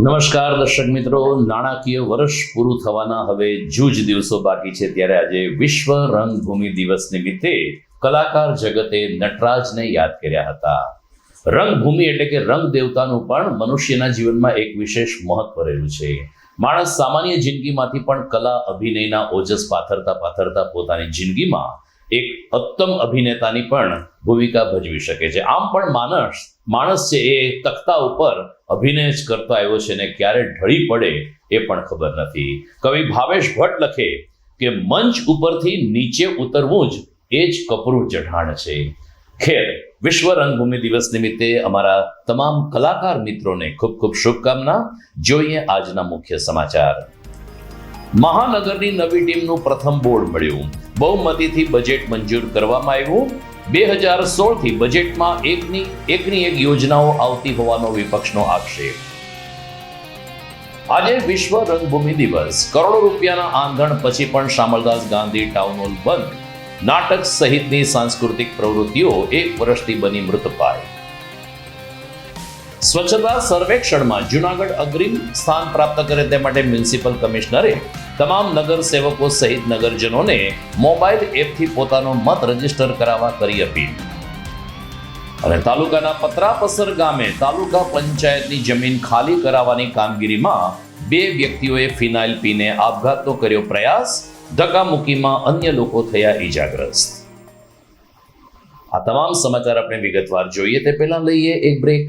નમસ્કાર, દર્શક મિત્રો. નાણાકીય વર્ષ પૂરું થવાના હવે જૂજ દિવસો બાકી છે. ત્યારે આજે વિશ્વ રંગભૂમિ દિવસ નિમિત્તે કલાકાર જગતે નટરાજને યાદ કર્યા હતા. રંગભૂમિ એટલે કે રંગ દેવતાનું પણ મનુષ્યના જીવનમાં એક વિશેષ મહત્વ રહેલું છે. માણસ સામાન્ય જિંદગીમાંથી પણ કલા અભિનયના ઓજસ પાથરતા પાથરતા પોતાની જિંદગીમાં એક ઉત્તમ અભિનેતાની પણ ભૂમિકા ભજવી શકે છે. આમ પણ માણસ માણસ છે એ તખ્તા ઉપર અભિનય જ કરતો આવ્યો છે ને ક્યારે ઢળી પડે એ પણ ખબર નથી. કવિ ભાવેશ ભટ્ટ લખે કે મંચ ઉપરથી નીચે ઉતરવું જ એ જ કપરું ચઢાણ છે. ખેર, વિશ્વ રંગભૂમિ દિવસ નિમિત્તે અમારા તમામ કલાકાર મિત્રોને ખૂબ ખૂબ શુભકામના. જોઈએ આજના મુખ્ય સમાચાર. મહાનગરની નવી ટીમનું પ્રથમ બોર્ડ મળ્યું. બહુમતીથી બજેટ મંજૂર કરવામાં આવ્યું. બે હજાર સોળથી બજેટમાં એકની એકની એક યોજનાઓ આવતી હોવાનો વિપક્ષનો આક્ષેપ. આજે વિશ્વ રંગભૂમિ દિવસ. કરોડો રૂપિયાના આંધણ પછી પણ શામળદાસ ગાંધી ટાઉન હોલ બંધ. નાટક સહિતની સાંસ્કૃતિક પ્રવૃત્તિઓ એક વર્ષથી બની મૃતપાય સ્વચ્છતા સર્વેક્ષણમાં જુનાગઢ અગ્રિમ સ્થાન પ્રાપ્ત કરે તે માટે મ્યુનિસિપલ કમિશનરે તમામ નગર સેવકો સહિત નગરજનોને મોબાઈલ એપથી પોતાનો મત રજિસ્ટર કરાવવા કરી અપીલ. અને તાલુકાના પત્રાપસર ગામે તાલુકા પંચાયતની જમીન ખાલી કરાવવાની કામગીરીમાં બે વ્યક્તિઓએ ફિનાઇલ પીને આપઘાતનો કર્યો પ્રયાસ, ધક્કામુક્કીમાં અન્ય લોકો થયા ઈજાગ્રસ્ત. આ તમામ સમાચાર આપણે વિગતવાર જોઈએ તે પહેલા લઈએ એક બ્રેક.